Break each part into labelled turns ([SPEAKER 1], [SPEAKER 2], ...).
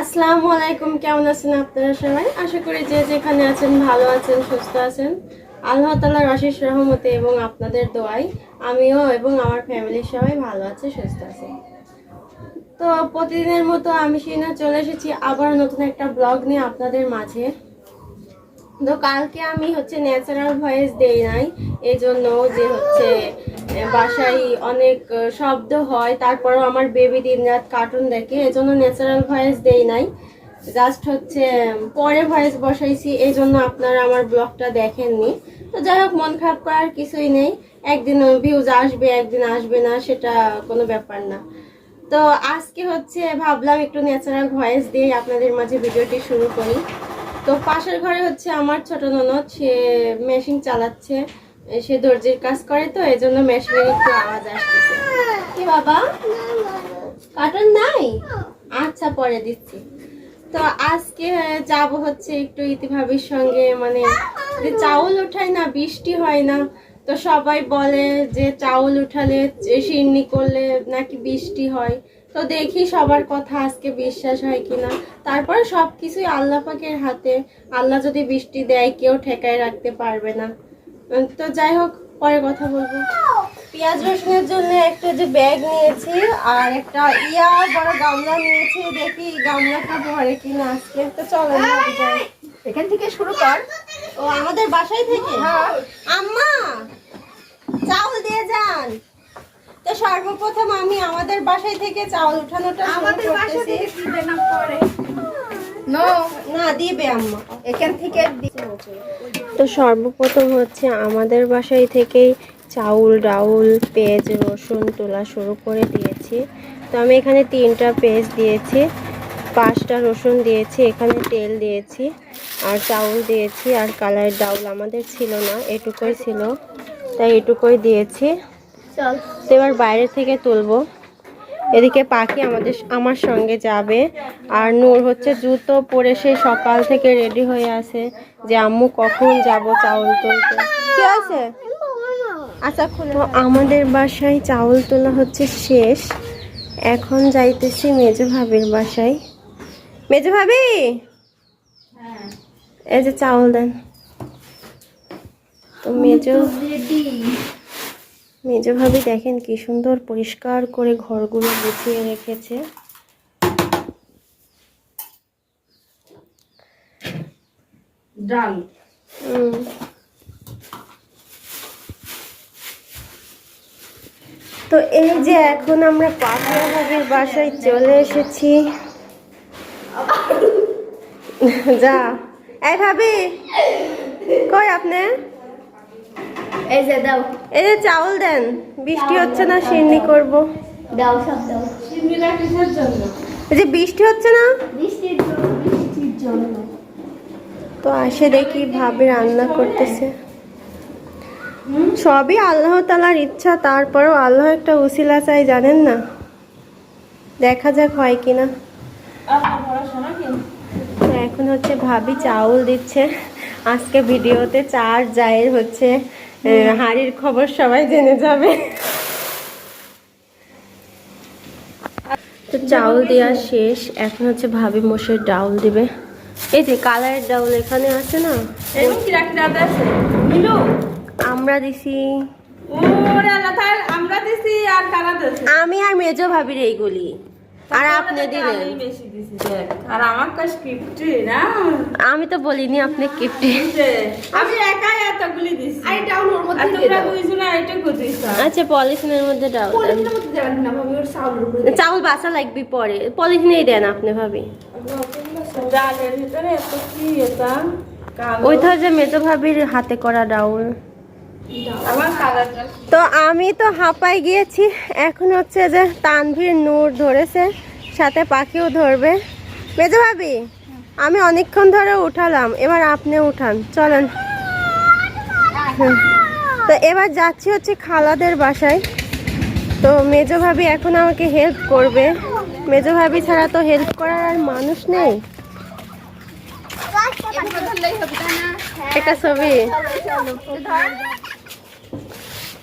[SPEAKER 1] আসসালামু আলাইকুম, কেমন আছেন আপনারা সবাই? আশা করি যে যেখানে আছেন ভালো আছেন, সুস্থ আছেন। আল্লাহ তালার অশেষ রহমতে এবং আপনাদের দোয়াই আমিও এবং আমার ফ্যামিলির সবাই ভালো আছে, সুস্থ আছে। তো প্রতিদিনের মতো আমি সিনা চলে এসেছি আবার নতুন একটা ব্লগ নিয়ে আপনাদের মাঝে। তো কালকে আমি হচ্ছে ন্যাচারাল ভয়েস দেই নাই এই জন্য যে হচ্ছে বাসায় অনেক শব্দ হয়। তারপরেও আমার বেবি দিনরাত কার্টুন দেখে এই জন্য ন্যাচারাল ভয়েস দেই নাই। জাস্ট হচ্ছে, পরে ভয়েস বসাইছি এই জন্য আপনারা আমার ব্লগটা দেখেননি। তো যাই হোক, মন খারাপ করার কিছুই নেই। একদিন ভিউজ আসবে, একদিন আসবে না, সেটা কোনো ব্যাপার না। তো আজকে হচ্ছে, ভাবলাম একটু ন্যাচারাল ভয়েস দিয়ে আপনাদের মাঝে ভিডিওটি শুরু করি। তো পাশের ঘরে হচ্ছে আমার ছোট ননদ, সে মেশিন চালাচ্ছে। সে দর্জির কাজ করে তো এই জন্য মেশিনের একটু আওয়াজ আসতেছে। কি বাবা? কার্টুন নাই? আচ্ছা পরে দিচ্ছি। তো আজকে যাব হচ্ছে একটু ইতিভাবির সঙ্গে মানে চাউল উঠায় না, বৃষ্টি হয় না। তো সবাই বলে যে চাউল উঠালে সিন্নি করলে নাকি বৃষ্টি হয়। তো দেখি সবার কথা আজকে বিশ্বাস হয় কিনা। তারপরে সব কিছুই আল্লাহ পাকের হাতে। আল্লাহ যদি বৃষ্টি দেয়, কেউ ঠেকায় রাখতে পারবে না। তো যাই হোক পরে কথা বলব। পেঁয়াজ রসুনের জন্য একটা যে ব্যাগ নিয়েছি আর একটা ইয়া বড় গামলা নিয়েছি দেখি গামলাটা ভরে কিনা আজকে। তো চলো না
[SPEAKER 2] এখান থেকে শুরু কর।
[SPEAKER 1] ও আমাদের বাসায় থেকে? আম্মা চাউল দিয়ে যান। তো সর্বপ্রথম আমি আমাদের বাসায় থেকে চাউল উঠানোটা
[SPEAKER 2] আমাদের বাসা থেকে দিবে না পরে।
[SPEAKER 1] তো সর্বপ্রথম হচ্ছে আমাদের বাসায় থেকেই চাউল ডাউল পেঁয়াজ রসুন তোলা শুরু করে দিয়েছি। তো আমি এখানে তিনটা পেঁয়াজ দিয়েছি পাঁচটা রসুন দিয়েছি এখানে তেল দিয়েছি আর চাউল দিয়েছি আর কালার ডাউল আমাদের ছিল না এটুকুই ছিল। তাই এটুকুই দিয়েছি। তো এবার বাইরে থেকে তুলবো। এদিকে পাখি আমাদের আমার সঙ্গে যাবে। আর নূর হচ্ছে জুতো পরে সেই সকাল থেকে রেডি হয়ে আছে যে আম্মু কখন যাব চাউল তুলতে? কি আছে আচ্ছা তো আমাদের বাসায় চাউল তোলা হচ্ছে শেষ। এখন যাইতেছি মেজো ভাবির বাসায়। মেজো ভাবি! এই যে চাউল দেন। তো মেজো মেজো ভাবি দেখেন কি সুন্দর পরিষ্কার করে ঘরগুলো গুছিয়ে রেখেছে।
[SPEAKER 2] ডাল।
[SPEAKER 1] তো এই যে এখন আমরা পাখিয়া ভাবির বাসায় চলে এসেছি। যা। এই ভাবি কই আপনি?
[SPEAKER 2] এই যে দাও।
[SPEAKER 1] এই যে চাউল দেন বৃষ্টি হচ্ছে না সিন্নি করব।
[SPEAKER 2] দাও সব দাও।
[SPEAKER 1] এই যে বৃষ্টি হচ্ছে না?
[SPEAKER 2] বৃষ্টির জন্য বৃষ্টির জন্য।
[SPEAKER 1] তো আসে দেখি ভাবি রান্না করতেছে। সবই আল্লাহ তালার ইচ্ছা তারপরেও আল্লাহ একটা উসিলা চাই জানেন না? দেখা যাক হয় কিনা তো এখন হচ্ছে ভাবি চাউল দিচ্ছে। আজকে ভিডিওতে চার জায়ের হচ্ছে। হাড়ির খবর সবাই জেনে যাবে। তো চাউল দেওয়া শেষ এখন হচ্ছে ভাবি মোষের ডাউল দিবে। এই যে কালারের ডাউল এখানে আছে না? আমরা দিছি।
[SPEAKER 2] আমরা দিছি আর কারা দিছি?
[SPEAKER 1] আমি আর মেজো ভাবির এইগুলি আর আপনি দিলেন।
[SPEAKER 2] আমি বেশি দিছি দেখ। আর আমার কাছে ফিফটি না?
[SPEAKER 1] আমি তো বলিনি আপনি কিফটে
[SPEAKER 2] যে, আমি একাই এতগুলি দিছি। ডাউন ওর মধ্যে তোমরা
[SPEAKER 1] আচ্ছা পলিথিনের মধ্যে ডাউল দেন।
[SPEAKER 2] মধ্যে দেবেন না ভাবি ওর চাউলের উপরে
[SPEAKER 1] চাউল বাসা লাগবে পরে। পলিথিনেই দেন আপনি ভাবি।
[SPEAKER 2] ডালের ভিতরে এত কি এটা? কালো।
[SPEAKER 1] ওই তো যে মেজো ভাবির হাতে করা ডাউল। তো আমি তো হাঁপাই গিয়েছি এখন হচ্ছে যে তানভীর নূর ধরেছে সাথে পাখিও ধরবে। মেজো ভাবি আমি অনেকক্ষণ ধরে উঠালাম এবার আপনি উঠান চলেন। তো এবার যাচ্ছি হচ্ছে খালাদের বাসায়। তো মেজো ভাবি এখন আমাকে হেল্প করবে। মেজো ভাবি ছাড়া তো হেল্প করার আর মানুষ নেই। একটা ছবি।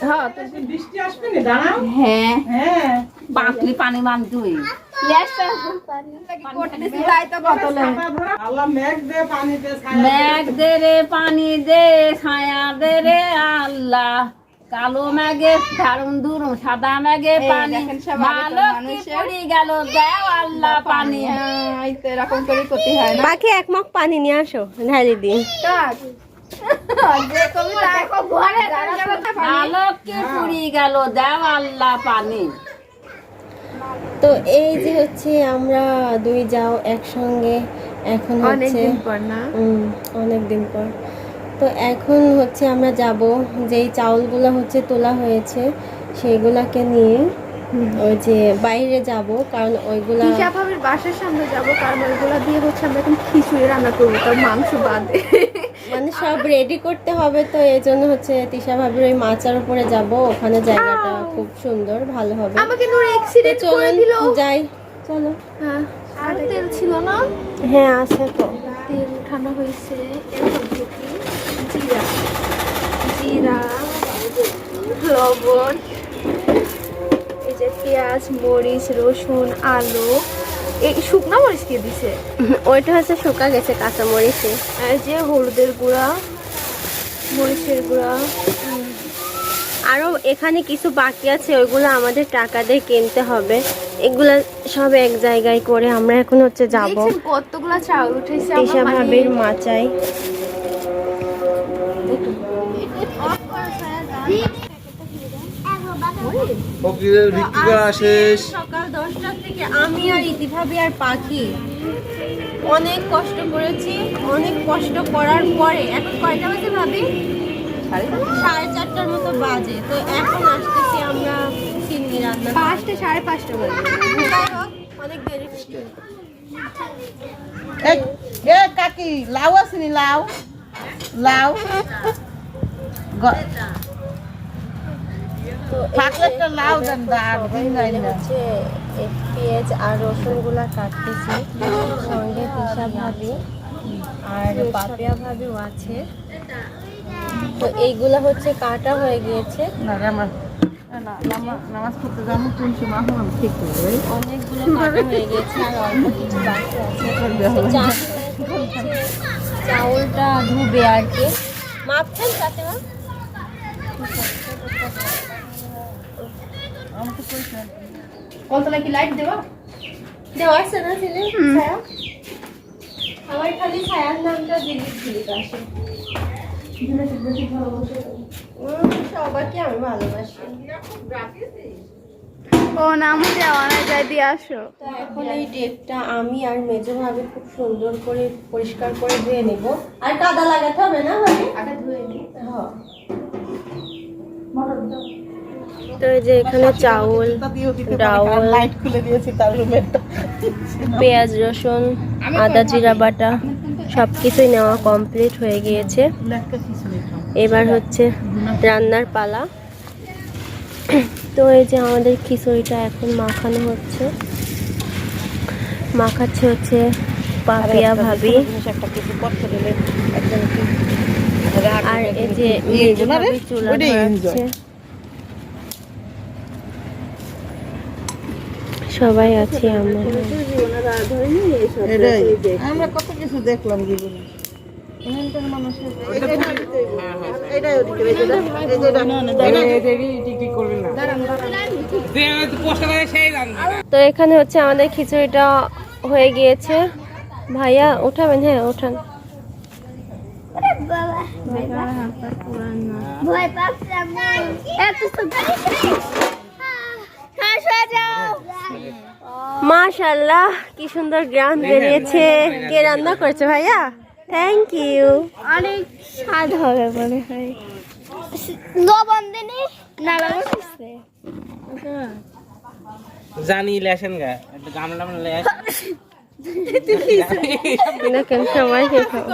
[SPEAKER 2] হ্যাঁ
[SPEAKER 3] বৃষ্টি আসবে নি? দাঁড়াও।
[SPEAKER 2] হ্যাঁ।
[SPEAKER 3] হ্যাঁ।
[SPEAKER 2] পানি মান তুই
[SPEAKER 3] মেঘ দে দে
[SPEAKER 2] রে পানি দে ছায়া দে রে আল্লাহ। কালো মেঘে দারুণ দুরুম সাদা মেঘে পানি। ভালো কি পড়ি গেল দেও আল্লাহ পানি। এরকম করে করতে হয়
[SPEAKER 1] বাকি এক মগ পানি নিয়ে আসো ঢালি দিই
[SPEAKER 2] ভালো কি গেল দেও আল্লাহ পানি।
[SPEAKER 1] তো এই যে হচ্ছে আমরা দুই যাও একসঙ্গে এখন হচ্ছে
[SPEAKER 2] পর
[SPEAKER 1] অনেক দিন পর। তো এখন হচ্ছে আমরা যাব যেই চাউলগুলো হচ্ছে তোলা হয়েছে সেইগুলাকে নিয়ে ওই যে বাইরে যাব কারণ ওইগুলা
[SPEAKER 4] বাসার সামনে যাব কারণ ওইগুলা দিয়ে হচ্ছে আমরা এখন খিচুড়ি রান্না করব তার মাংস বাদে।
[SPEAKER 1] মানে সব রেডি করতে হবে তো এই জন্য হচ্ছে তিশা ভাবির ওই মাচার উপরে যাব। ওখানে জায়গাটা খুব সুন্দর ভালো হবে।
[SPEAKER 4] আমাকে নূর
[SPEAKER 1] তো
[SPEAKER 4] এক্সিডেন্ট করে দিল।
[SPEAKER 1] যাই চলো।
[SPEAKER 4] হ্যাঁ আর তেল ছিল না?
[SPEAKER 1] হ্যাঁ আছে তো।
[SPEAKER 4] তেল উঠানো হয়েছে জিরা। জিরা লবণ এই যে পেঁয়াজ মরিচ রসুন আলু। এই শুকনা মরিচ কে দিছে?
[SPEAKER 1] ওইটা হচ্ছে শুকা গেছে কাঁচা মরিচে।
[SPEAKER 4] যে হলুদের গুঁড়া মরিচের গুঁড়া।
[SPEAKER 1] আরও এখানে কিছু বাকি আছে ওইগুলো আমাদের টাকা দিয়ে কিনতে হবে। এগুলো সব এক জায়গায় করে আমরা এখন হচ্ছে যাব।
[SPEAKER 4] কতগুলো চাউল উঠেছে
[SPEAKER 1] ভাবির মাচাই
[SPEAKER 5] শেষ।
[SPEAKER 1] সকাল দশটা থেকে আমি আর ইতিভাবি আর পাখি অনেক কষ্ট করেছি অনেক কষ্ট করার পরে এখন কয়টা বাজে ভাবি? সাড়ে চারটার মতো বাজে তো এখন আসতেছি আমরা চিংড়ি রান্না
[SPEAKER 4] পাঁচটা সাড়ে পাঁচটা বাজে।
[SPEAKER 1] অনেক দেরি
[SPEAKER 3] কাকি লাউ আছে নি লাউ? লাউ গ-
[SPEAKER 1] তো এই
[SPEAKER 3] থাকলে
[SPEAKER 1] যে
[SPEAKER 3] একটা লাউ দেন দাঁড় ভেঙাই না
[SPEAKER 1] হচ্ছে পেঁয়াজ আর রসুনগুলা কাটতেছি। সঙ্গে পিসা ভাবি আর পাপিয়া ভাবিও আছে। তো এইগুলা হচ্ছে কাটা হয়ে গিয়েছে। অনেকগুলো কাটা হয়ে গিয়েছে আর অল্প কিছু বাকি আছে। চাউলটা ধুবে আর কি। মাপছেন তাতে মা
[SPEAKER 4] কলতলা কি লাইট দেবা
[SPEAKER 1] দেওয়া আছে না ছেলে? ছায়া? আমার খালি ছায়ার নামটা আসে। সবাইকে আমি ভালোবাসি।
[SPEAKER 4] ও নাম দেওয়া না যাই দিয়ে আসো।
[SPEAKER 1] এখন এই ডেকটা আমি আর মেজো ভাবে খুব সুন্দর করে পরিষ্কার করে ধুয়ে নেব। আর কাদা লাগাতে হবে না
[SPEAKER 4] আগে ধুয়ে নি।
[SPEAKER 1] হ্যাঁ। তো এই যে এখানে চাউল ডাউল
[SPEAKER 3] লাইট খুলে দিয়েছি তার রুমেরটা
[SPEAKER 1] পেঁয়াজ রসুন আদা জিরা বাটা সব কিছুই নেওয়া কমপ্লিট হয়ে গিয়েছে। এবার হচ্ছে রান্নার পালা। তো এই যে আমাদের খিচুড়িটা এখন মাখানো হচ্ছে। মাখাচ্ছে হচ্ছে পাপিয়া ভাবি। আর এই যে চুলা সবাই আছি আমরা।
[SPEAKER 3] আমরা কত কিছু দেখলাম জীবনে।
[SPEAKER 1] তো এখানে হচ্ছে আমাদের খিচুড়িটা হয়ে গিয়েছে। ভাইয়া উঠাবেন হ্যাঁ উঠান। মাশাল্লাহ কি সুন্দর গ্রাম বেরিয়েছে। কে রান্না করছে ভাইয়া? থ্যাংক ইউ
[SPEAKER 4] অনেক স্বাদ হবে মনে হয়। লবণ দিনে না। লবণ
[SPEAKER 6] জানি লেসেন গা। একটু গামলা লেস।
[SPEAKER 1] খাও